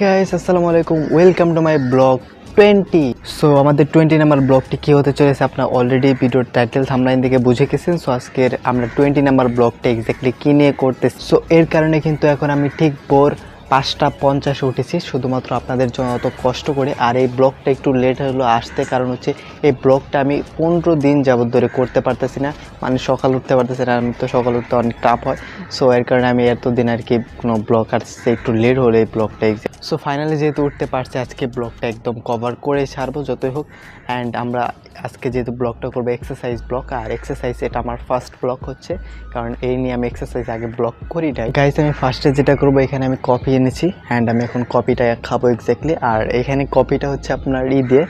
Guys আসসালামু আলাইকুম welcome to my vlog twenty. So আমাদের টোয়েন্টি নাম্বার ব্লগটি কী হতে চলেছে? আপনার অলরেডি ভিডিওর টাইটেল থামলাইন থেকে বুঝে গেছেন। সো আজকের আমরা টোয়েন্টি নাম্বার ব্লগটা এক্স্যাক্টলি কী নিয়ে করতে সো এর কারণে কিন্তু এখন আমি ঠিক ভোর পাঁচটা পঞ্চাশে উঠেছি, শুধুমাত্র আপনাদের জন্য অত কষ্ট করে। আর এই ব্লগটা একটু লেট হলো আসতে, কারণ হচ্ছে এই ব্লগটা আমি পনেরো দিন যাবত ধরে করতে পারতেছি না। মানে সকাল উঠতে পারতেছি না আমি তো সকাল উঠতে অনেক টাফ হয়। সো এর কারণে আমি এতদিন আর কি কোনো ব্লগ আসছে একটু লেট হলো এই ব্লগটা সো ফাইনালি যেহেতু উঠতে পারছি, আজকে ব্লগটা একদম কভার করে ছাড়বো যতই হোক। অ্যান্ড আমরা আজকে যেহেতু ব্লগটা করব এক্সারসাইজ ব্লগ আর এক্সারসাইজ এটা আমার ফার্স্ট ব্লগ হচ্ছে। কারণ এই নিয়ে আমি এক্সারসাইজ আগে ব্লগ করি নাই। গাইজ আমি ফার্স্টে যেটা করব, এখানে আমি কপি এনেছি অ্যান্ড আমি এখন কপিটা খাব এক্স্যাক্টলি আর এখানে কপিটা হচ্ছে আপনার ই দিয়ে।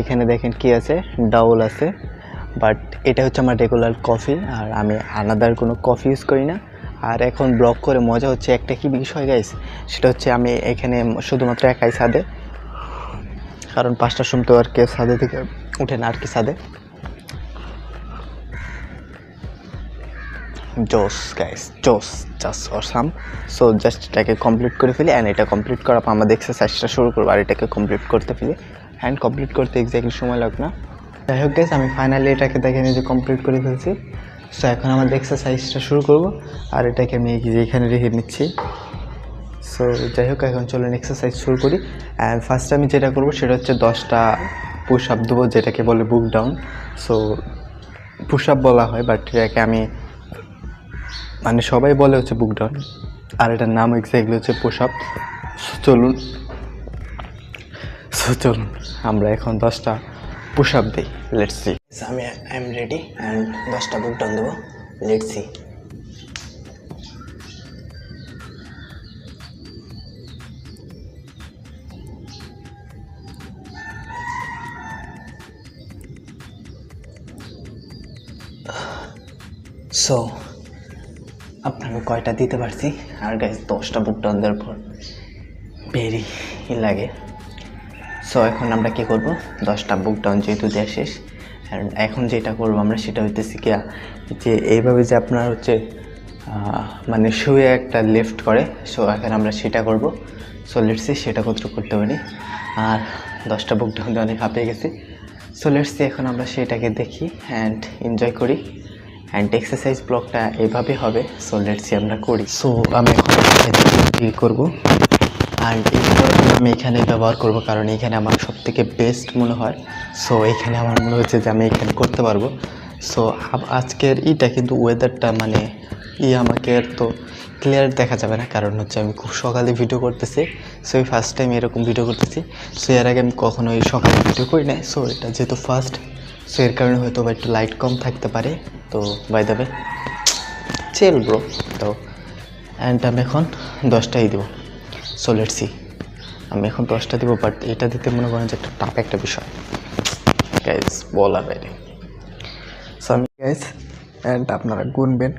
এখানে দেখেন কি আছে? ডাউল আছে। বাট এটা হচ্ছে আমার রেগুলার কফি আর আমি আলাদার কোনো কফি ইউজ করি না। আর এখন ব্লগ করে মজা হচ্ছে একটা কি বিষয় গাইস সেটা হচ্ছে আমি এখানে শুধুমাত্র একাই সাদে কারণ পাঁচটার সময় তো আর কেউ ছাদে থেকে উঠে না, আর কি ছাদে। জোস গাইস জোস জাস্ট অসাম সো জাস্ট এটাকে কমপ্লিট করে ফেলি অ্যান্ড এটা কমপ্লিট করার পর আমাদের এক্সারসাইজটা শুরু করব, আর এটাকে কমপ্লিট করতে ফেলি। অ্যান্ড কমপ্লিট করতে এক্স্যাক্টলি সময় লাগবে না। যাই হোক গাইস আমি ফাইনালি এটাকে দেখে নিজে কমপ্লিট করে ফেলছি। সো এখন আমাদের এক্সারসাইজটা শুরু করব, আর এটাকে আমি এখানে রেখে নিচ্ছি সো যাই হোক, এখন চলুন এক্সারসাইজ শুরু করি। অ্যান্ড ফার্স্ট আমি যেটা করব, সেটা হচ্ছে দশটা পুশ আপ দেবো, যেটাকে বলে বুক ডাউন সো পুশ আপ বলা হয় বাট এটাকে আমি মানে সবাই বলে হচ্ছে বুক ডাউন আর এটার নাম এক্স্যাক্টলি হচ্ছে পুশ আপ চলুন। সো চলুন, আমরা এখন দশটা পুশ আপ দিই লেটস সি আমি আই এম রেডি অ্যান্ড দশটা বুক ডাউন দেবো। লেটস সি সো আপনাকে কয়টা দিতে পারছি? আর গাইজ দশটা বুক ডাউন দেওয়ার পর বেরি লাগে। সো এখন আমরা কি করব? দশটা বুক ডাউন যেহেতু দেওয়া শেষ এখন যেটা করব আমরা সেটা হইতেছি কি যে এইভাবে যে আপনার হচ্ছে মানে শুয়ে একটা লিফট করে সো এখন আমরা সেটা করব। সো লেটসি সেটা কত করতে পারি। আর দশটা বুক ডাউন দিয়ে অনেক হাঁপিয়ে গেছি। সো লেটসি এখন আমরা সেটাকে দেখি অ্যান্ড এনজয় করি। অ্যান্ড এক্সারসাইজ ব্লগটা এইভাবে হবে সো লেটসি আমরা করি। সো আমি এখন করব। আর আমি এখানে ব্যবহার করব, কারণ এখানে আমার সব থেকে বেস্ট মনে হয়। সো এখানে আমার মনে হচ্ছে যে আমি এখানে করতে পারব। সো আজকের ইটা কিন্তু ওয়েদারটা মানে ই আমাকে তো ক্লিয়ার দেখা যাবে না, কারণ হচ্ছে আমি খুব সকালে ভিডিও করতেছি। সো এই ফার্স্ট টাইম এরকম ভিডিও করতেছি। সো এর আগে আমি কখনো সকালে ভিডিও করি নাই। সো এটা যেহেতু ফার্স্ট সো এর কারণে হয়তো বা একটু লাইট কম থাকতে পারে। তো বাই দেবে চেল ব্রো তো অ্যান্ড আমি এখন দশটাই দেবো। সো লেট সি আমি এখন দশটা দেবো বাট এটা দিতে মনে করেন যে একটা টাপ একটা বিষয়। গাইজ বলা বাইরে সো আমি গাইজ অ্যান্ড আপনারা গুনবেন।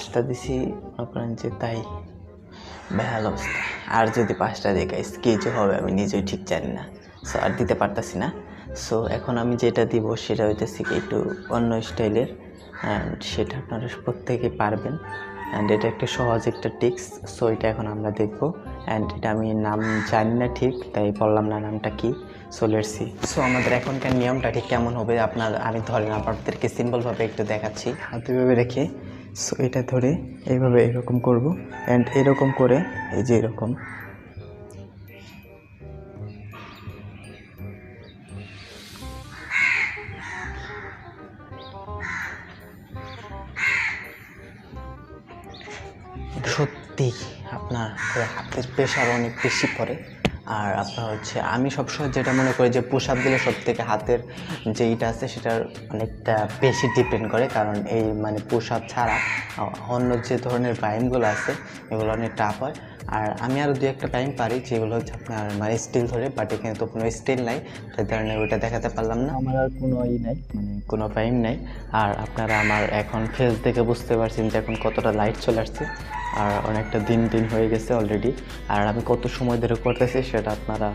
পাঁচটা দিছি করেন যে তাই। বেহাল অবস্থা। আর যদি পাঁচটা কী যে হবে, আমি নিজেই ঠিক জানি না। সো আর দিতে পারতাছি না। সো এখন আমি যেটা দিব, সেটা হইতেছে একটু অন্য স্টাইলের অ্যান্ড সেটা আপনারা প্রত্যেকে পারবেন। অ্যান্ড এটা একটা সহজ একটা টিক্স সো এটা এখন আমরা দেখব। অ্যান্ড এটা আমি নাম জানি না ঠিক, তাই বললাম না নামটা কি। সো লেটসি সো আমাদের এখনকার নিয়মটা ঠিক কেমন হবে? আপনার, আমি ধরেন আপনাদেরকে সিম্পলভাবে একটু দেখাচ্ছি। হাতে ভেবে রেখে সো এটা ধরে এইভাবে এরকম করব অ্যান্ড এরকম করে, এই যে এরকম। সত্যি আপনার হাতের প্রেশার অনেক বেশি পড়ে আর আপনার হচ্ছে, আমি সবসময় যেটা মনে করি যে পুশ আপ দিলে সব থেকে হাতের যে যেইটা আছে সেটার অনেকটা বেশি ডিপেন্ড করে। কারণ এই মানে পুশ আপ ছাড়া অন্য যে ধরনের ব্যায়ামগুলো আছে, এগুলো অনেক টাফ হয়। আর আমি আরও দু একটা টাইম পারি যেগুলো হচ্ছে আপনার মানে স্টিল ধরে বাট এখানে তো কোনো স্টিল নাই তাই কারণে ওইটা দেখাতে পারলাম না। আমার আর কোনো ই নাই। মানে কোনো টাইম নাই। আর আপনারা আমার এখন ফেস দেখে বুঝতে পারছেন যে এখন কতটা লাইট চলে আসছে। আর অনেকটা দিন দিন হয়ে গেছে অলরেডি আর আমি কত সময় ধরে করতেছি সেটা আপনারা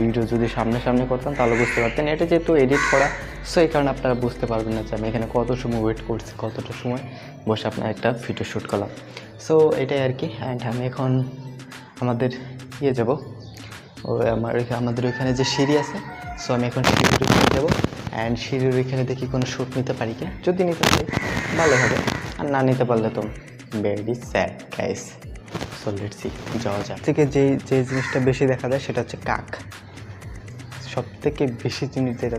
ভিডিও যদি সামনে সামনে করতাম তাহলে বুঝতে পারতেন। এটা যেহেতু এডিট করা সো এই কারণে আপনারা বুঝতে পারবেন না যে আমি এখানে কত সময় ওয়েট করছি, কতটা সময় বসে আপনার একটা ভিডিও শ্যুট করলাম। সো এটাই আর কি। অ্যান্ড আমি এখন আমাদের ইয়ে যাব। ও, আমার আমাদের ওইখানে যে সিঁড়ি আছে সো আমি এখন সিঁড়ির ওইখানে যাব। অ্যান্ড সিঁড়ির ওইখানে দেখি কোনো শ্যুট নিতে পারি কি যদি নিতে পারি, ভালো হবে। আর না নিতে পারলে তো very sad guys so let's see যাওয়া যাক। থেকে যেই যে জিনিসটা বেশি দেখা যায় সেটা হচ্ছে কাক। সব থেকে বেশি জিনিস যেটা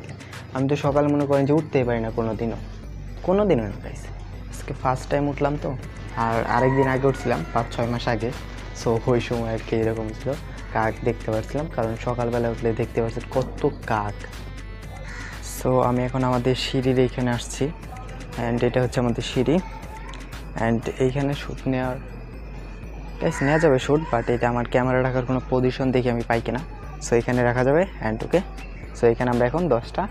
আমি তো সকালে মনে করেন যে উঠতেই পারি না কোনো দিনও কোনো দিনও না গাইস আজকে ফার্স্ট টাইম উঠলাম তো। আর আরেক দিন আগে উঠছিলাম, পাঁচ, ছয় মাস আগে। সো ওই সময় আর কি এরকম ছিল। কাক দেখতে পাচ্ছিলাম কারণ সকালবেলা উঠলে দেখতে পাচ্ছি কত কাক। সো আমি এখন আমাদের সিঁড়ির এইখানে আসছি। অ্যান্ড এটা হচ্ছে আমাদের সিঁড়ি। অ্যান্ড এইখানে শ্যুট নেওয়ার গাইস নেওয়া যাবে শ্যুট বাট এটা আমার ক্যামেরা রাখার কোনো পজিশন দেখে আমি পাই কিনা। সো এখানে রাখা যাবে অ্যান্ড ওকে সো এখানে আমরা এখন দশটা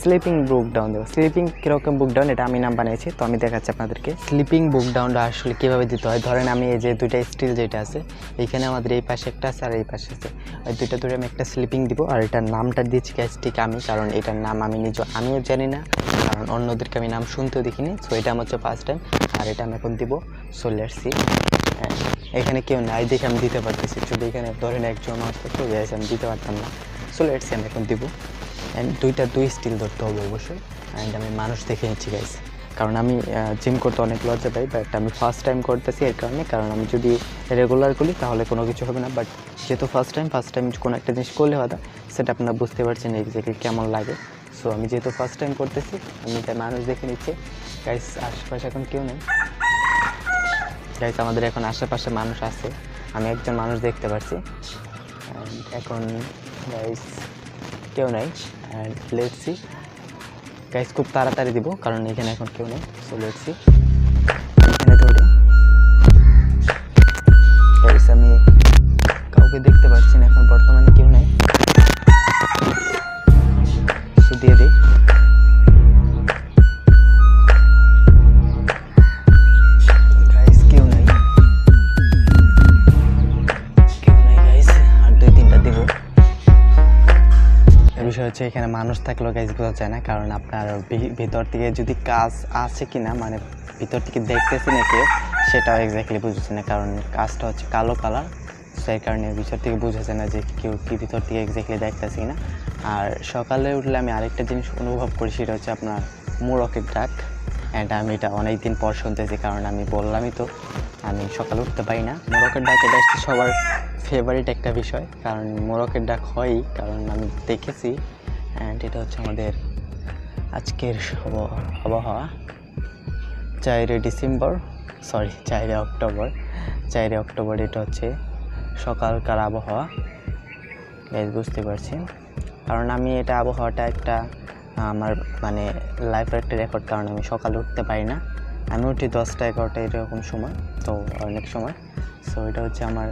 স্লিপিং বুক ডাউন দেবো। স্লিপিং কীরকম বুক ডাউন এটা আমি নাম বানিয়েছি, তো আমি দেখাচ্ছি আপনাদেরকে। স্লিপিং বুক ডাউনটা আসলে কীভাবে দিতে হয়? ধরেন আমি এই যে দুইটা স্টিল যেটা আছে এইখানে আমাদের এই পাশে একটা আছে আর এই পাশে আছে। ওই দুইটা ধরে আমি একটা স্লিপিং দিব, আর এটার নামটা দিয়েছি গ্যাস ঠিক আমি, কারণ এটার নাম আমি নিজ, আমিও জানি না, কারণ অন্যদেরকে আমি নাম শুনতেও দেখিনি। সো এটা আমার হচ্ছে ফার্স্ট টাইম আর এটা আমি এখন দিব। সো লেটস সি হ্যাঁ, এখানে কেউ নাই দেখে আমি দিতে পারতেছি। যদি এখানে ধরেন একজন আসতো তো গ্যাস আমি দিতে পারতাম না। সো লেটস আমি এখন দিব। অ্যান্ড দুইটা দুই স্টিল ধরতে হবে অবশ্যই। অ্যান্ড আমি মানুষ দেখে নিচ্ছি গাইস কারণ আমি জিম করতে অনেক লজ্জা পাই বাট আমি ফার্স্ট টাইম করতেছি এর কারণে। কারণ আমি যদি রেগুলার করি তাহলে কোনো কিছু হবে না। বাট যেহেতু ফার্স্ট টাইম ফার্স্ট টাইম কোনো একটা জিনিস করলে হয় সেটা আপনারা বুঝতে পারছেন এই এক্স্যাক্টলি কেমন লাগে। সো আমি যেহেতু ফার্স্ট টাইম করতেছি আমি তাই মানুষ দেখে নিচ্ছি। গাইস আশেপাশে এখন কেউ নেই। গাইস আমাদের এখন আশেপাশে মানুষ আছে। আমি একজন মানুষ দেখতে পাচ্ছি এখন গাইস কেউ নাই। লেটসি গাইস খুব তাড়াতাড়ি দিব, কারণ এখানে এখন কেউ নেই। সো লেটসি বিষয় হচ্ছে এখানে মানুষ থাকলেও গাইজ বোঝা যায় না, কারণ আপনার ভিতর থেকে যদি কাজ আছে কি না মানে ভিতর থেকে দেখতেছি না কেউ সেটাও এক্স্যাক্টলি বুঝেছি না, কারণ কাজটা হচ্ছে কালো কালার সেই কারণে ভিতর থেকে বোঝা যায় না যে কেউ কি ভিতর থেকে এক্স্যাক্টলি দেখতেছি না আর সকালে উঠলে আমি আরেকটা জিনিস অনুভব করি, সেটা হচ্ছে আপনার মোরকের ডাক অ্যান্ড আমি এটা অনেক দিন পর শুনতেছি, কারণ আমি বললামই তো আমি সকালে উঠতে পারি না। মোরকের ডাক এটা হচ্ছে সবার ফেভারিট একটা বিষয়, কারণ মোরকের ডাক হয়ই, কারণ আমি দেখেছি অ্যান্ড এটা হচ্ছে আমাদের আজকের আবহাওয়া। চারে ডিসেম্বর সরি চারে অক্টোবর। চারে অক্টোবর এটা হচ্ছে সকালকার আবহাওয়া, বেশ বুঝতে পারছি। কারণ আমি এটা আবহাওয়াটা একটা, আমার মানে লাইফের একটা রেকর্ড কারণ আমি সকালে উঠতে পারি না। আমি উঠি দশটা, এগারোটা এরকম সময়, তো অনেক সময়। সো এটা হচ্ছে আমার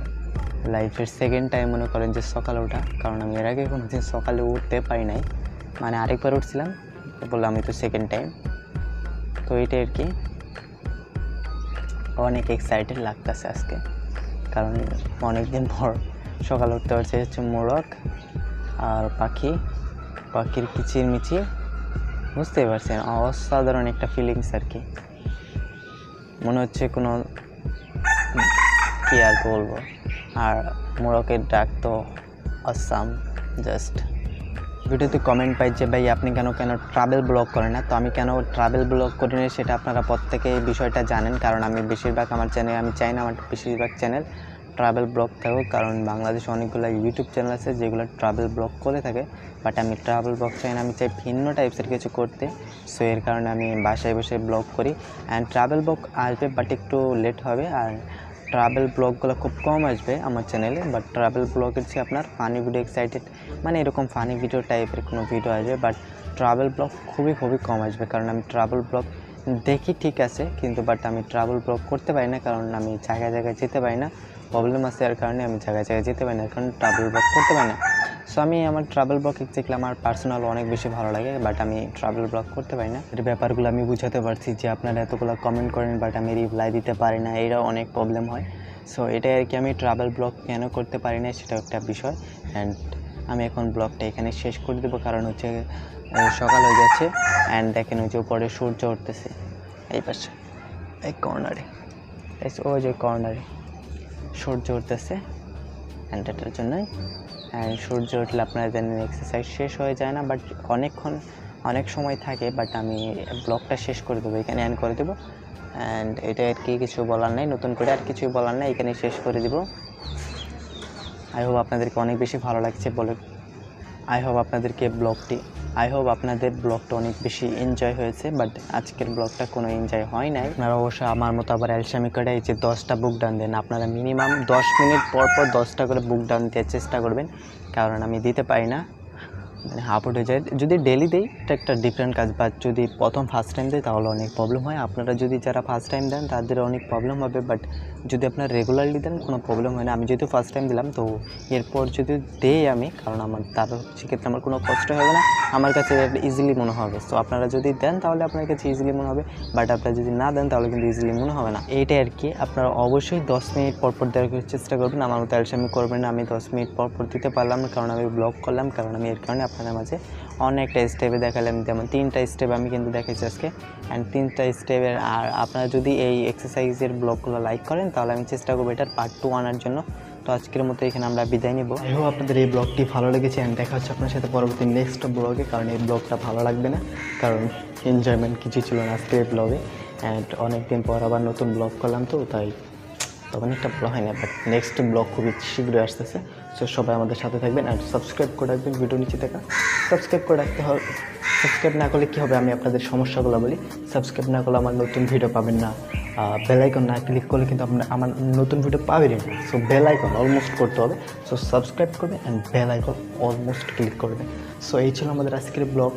লাইফের সেকেন্ড টাইম মনে করেন যে সকালে ওঠা, কারণ আমি এর আগে কোনো দিন সকালে উঠতে পারি নাই। মানে আরেকবার উঠছিলাম বললাম আমি তো সেকেন্ড টাইম তো এটা আর কি। অনেক এক্সাইটেড লাগতেছে আজকে, কারণ অনেক দিন পর সকালে উঠতে পারছে হচ্ছে মোরগ আর পাখি, পাখির কিচির মিচির বুঝতেই পারছেন, অসাধারণ একটা ফিলিংস আর কি। মনে হচ্ছে কোনো, কি আর বলব? আর মোরকের ডাক তো আসাম জাস্ট ভিডিওতে কমেন্ট পাই যে, ভাই, আপনি কেন কেন ট্রাভেল ব্লগ করেন না? তো আমি কেন ট্রাভেল ব্লগ করি না সেটা আপনারা প্রত্যেকে এই বিষয়টা জানেন, কারণ আমি বেশিরভাগ আমার চ্যানেল আমি চাই না আমার বেশিরভাগ চ্যানেল ট্রাভেল ব্লগ থাকুক কারণ বাংলাদেশে অনেকগুলো ইউটিউব চ্যানেল আছে যেগুলো ট্রাভেল ব্লগ করে থাকে বাট আমি ট্রাভেল ব্লগ চাই না, আমি চাই ভিন্ন টাইপসের কিছু করতে সো এর কারণে আমি বাসায় বসে ব্লগ করি অ্যান্ড ট্রাভেল ব্লগ আসবে বাট একটু লেট হবে, আর ট্রাভেল ব্লগগুলো খুব কম আসবে আমার চ্যানেলে বাট ট্রাভেল ব্লগের চেয়ে আপনার ফানি ভিডিও এক্সাইটেড মানে এরকম ফানি ভিডিও টাইপের কোনো ভিডিও আসবে বাট ট্রাভেল ব্লগ খুবই খুবই কম আসবে, কারণ আমি ট্রাভেল ব্লগ দেখি ঠিক আছে, কিন্তু বাট আমি ট্রাভেল ব্লগ করতে পারি না, কারণ আমি জায়গায় জায়গায় যেতে পারি না প্রবলেম আছে এর কারণে আমি জায়গায় জায়গায় যেতে পারি না কারণে ট্রাভেল ব্লগ করতে পারি না। সো আমি আমার ট্রাভেল ব্লগ এক্সাক্টলি আমার পার্সোনাল অনেক বেশি ভালো লাগে বাট আমি ট্রাভেল ব্লগ করতে পারি না। এর ব্যাপারগুলো আমি বুঝাতে পারছি যে আপনারা এতগুলো কমেন্ট করেন বাট আমি রিপ্লাই দিতে পারি না এরা অনেক প্রবলেম হয়। সো এটাই আর কি আমি ট্রাভেল ব্লগ কেন করতে পারি না সেটা একটা বিষয়। অ্যান্ড আমি এখন ব্লগটা এখানে শেষ করে দেবো, কারণ হচ্ছে সকাল হয়ে যাচ্ছে অ্যান্ড দেখেন ওই যে উপরে সূর্য উঠতেছে। এই পাশে, এই কর্নারে ওই যে কর্নারে সূর্য উঠতেছে অ্যান্ড এটার জন্যই। সূর্য উঠলে আপনারা জানেন এক্সারসাইজ শেষ হয়ে যায় না বাট অনেকক্ষণ, অনেক সময় থাকে বাট আমি ব্লগটা শেষ করে দেবো, এখানে অ্যান্ড করে দেবো। অ্যান্ড এটা আর কি কিছু বলার নেই, নতুন করে আর কিছুই বলার নেই এখানে শেষ করে দেবো। আই হোপ আপনাদেরকে অনেক বেশি ভালো লাগছে বলে। আই হোপ আপনাদেরকে ব্লগটি আই হোপ আপনাদের ব্লগটা অনেক বেশি এনজয় হয়েছে বাট আজকের ব্লগটা কোনো এনজয় হয় নাই। আপনারা অবশ্যই আমার মতো আবার অ্যালসামি এই যে দশটা বুক ডান দেন। আপনারা মিনিমাম দশ মিনিট পর পর দশটা করে বুক ডান দেওয়ার চেষ্টা করবেন, কারণ আমি দিতে পারি না। মানে হাফ উঠে যায় যদি ডেলি দেই, এটা একটা ডিফারেন্ট কাজ বা যদি প্রথম ফার্স্ট টাইম দেয় তাহলে অনেক প্রবলেম হয়। আপনারা যদি যারা ফার্স্ট টাইম দেন, তাদের অনেক প্রবলেম হবে বাট যদি আপনারা রেগুলারলি দেন, কোনো প্রবলেম হয় না। আমি যেহেতু ফার্স্ট টাইম দিলাম, তো এরপর যদি দেই আমি, কারণ আমার, তার সেক্ষেত্রে আমার কোনো কষ্ট হবে না। আমার কাছে ইজিলি মনে হবে। তো আপনারা যদি দেন, তাহলে আপনার কাছে ইজিলি মনে হবে। বাট আপনারা যদি না দেন, তাহলে কিন্তু ইজিলি মনে হবে না। এইটাই আর কি। আপনারা অবশ্যই দশ মিনিট পর পর দেওয়ার চেষ্টা করবেন। আমার মতো অ্যালসামি করবেন না। আমি দশ মিনিট পর পর দিতে পারলাম কারণ আমি ব্লগ করলাম। কারণ আমি এর কারণে আপনাদের মাঝে অনেকটা স্টেপে দেখালাম, যেমন তিনটা স্টেপ আমি কিন্তু দেখাইছি আজকে। অ্যান্ড তিনটা স্টেপের আর আপনারা যদি এই এক্সারসাইজের ব্লগগুলো লাইক করেন, তাহলে আমি চেষ্টা করব এটার পার্ট টু আনার জন্য। তো আজকের মতো এখানে আমরা বিদায় নিব। হোপ আপনাদের এই ব্লগটি ভালো লেগেছে অ্যান্ড দেখা হচ্ছে আপনার সাথে পরবর্তী নেক্সট ব্লগে কারণ এই ব্লগটা ভালো লাগবে না। কারণ এনজয়মেন্ট কিছু ছিল না আজকে এই ব্লগে অ্যান্ড অনেকদিন পর আবার নতুন ব্লগ করলাম তো, তাই তখন একটা ভালো হয় না বাট নেক্সট ব্লগ খুবই শীঘ্রই আসতেছে। সো সবাই আমাদের সাথে থাকবেন আর সাবস্ক্রাইব করে রাখবেন ভিডিও নিচে দেখা সাবস্ক্রাইব করে রাখতে হবে। সাবস্ক্রাইব না করলে কী হবে? আমি আপনাদের সমস্যাগুলো বলি। সাবস্ক্রাইব না করলে আমার নতুন ভিডিও পাবেন না। বেল বেলাইকন না ক্লিক করলে কিন্তু আপনার আমার নতুন ভিডিও পাবেনই না। সো বেল বেলাইকন অলমোস্ট করতে হবে। সো সাবস্ক্রাইব করবে and bell icon almost click করবে সো এই ছিল আমাদের আজকের ব্লগ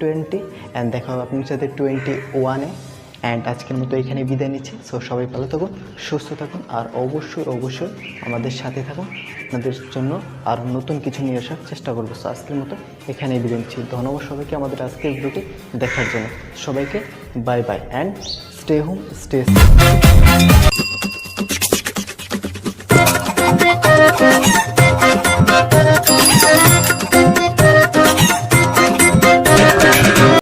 টোয়েন্টি অ্যান্ড দেখা হবে আপনার সাথে টোয়েন্টি ওয়ানে অ্যান্ড আজকের মতো এখানে বিদায় নিচ্ছি। সো সবাই ভালো থাকুন, সুস্থ থাকুন, আর অবশ্যই অবশ্যই আমাদের সাথে থাকুন। আপনাদের জন্য আরও নতুন কিছু নিয়ে আসার চেষ্টা করব। সো আজকের মতো এখানেই বিদায় নিচ্ছি। ধন্যবাদ সবাইকে আমাদের আজকের ভিডিওটি দেখার জন্য। সবাইকে bye bye and stay home stay you.